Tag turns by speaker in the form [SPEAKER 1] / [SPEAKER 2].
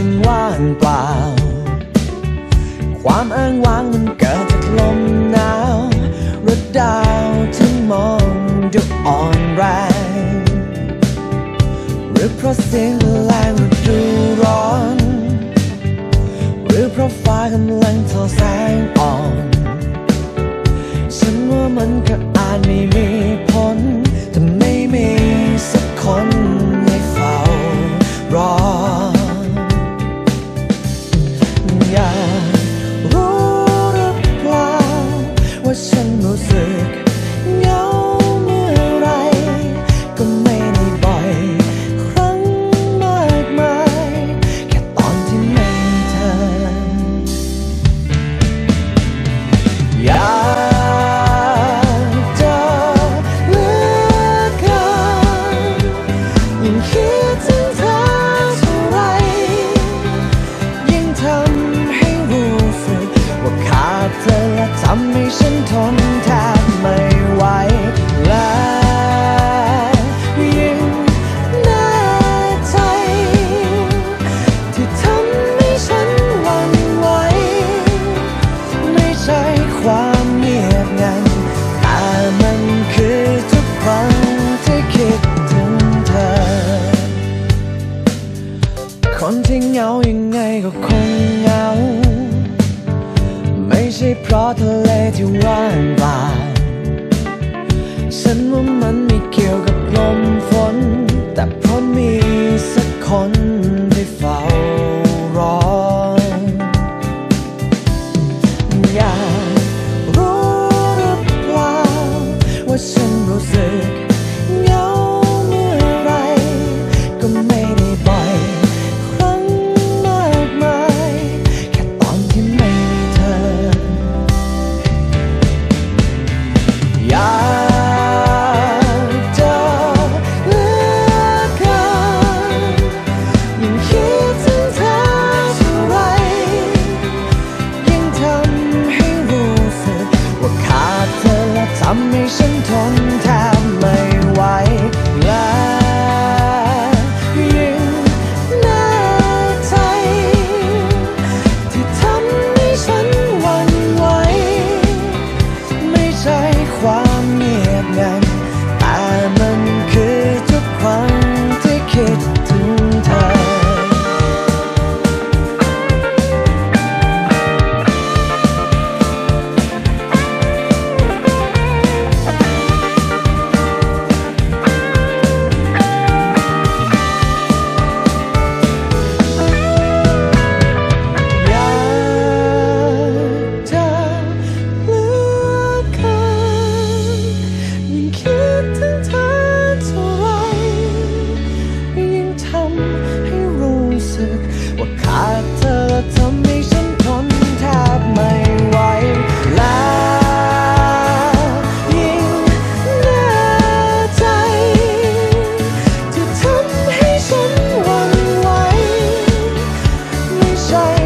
[SPEAKER 1] ฉันว่างเปล่า ความอ้างว้างมันก ฉันทนแทบไม่ไหวและยิ่งน่าใจ ที่ทำให้ฉันหวั่นไหวไม่ใช่ความเงียบงันแต่มันคือทุกครั้งที่คิดถึงเธอ คนที่เหงายังไงก็คงเหงา 没谁 p r o t e l a t e 万把。在。